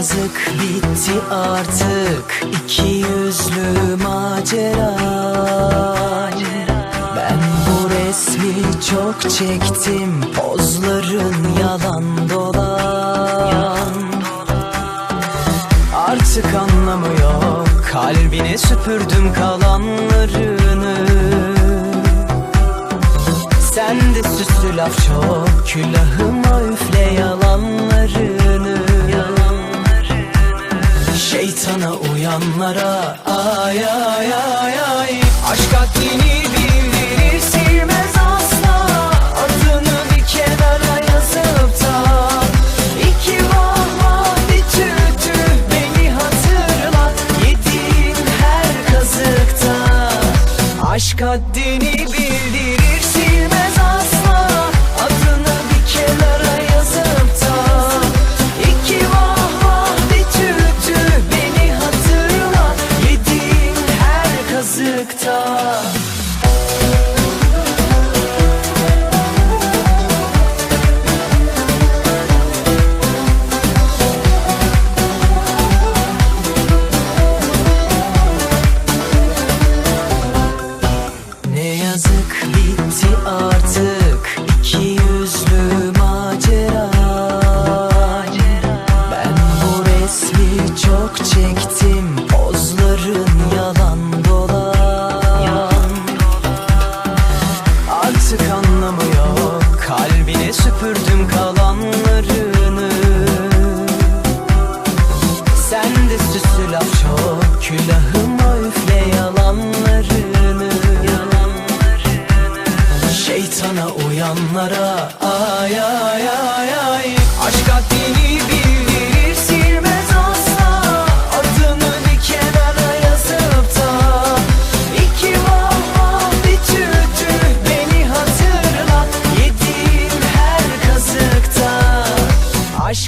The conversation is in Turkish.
bitti artık iki yüzlü macera. Ben bu resmi çok çektim pozların yalan dolan. Artık anlamı yok kalbine süpürdüm kalanlarını. Sen de süslü laf çok Külahıma üfle yalanlarını Uyanlara Ay ay ay ay. Aşk haddini bildirir Silmez asla Adını bir kenara yazıp da. İki vah bir tüh Beni hatırlat Yediğin her kazıkta. Aşk haddini bildirir anlamı yok kalbine süpürdüm kalanlarını. Sen de süslü laf çok Külahıma üfle yalanlarını. Şeytana uyanlara Ay ay ay ay. Aşk haddini bildirir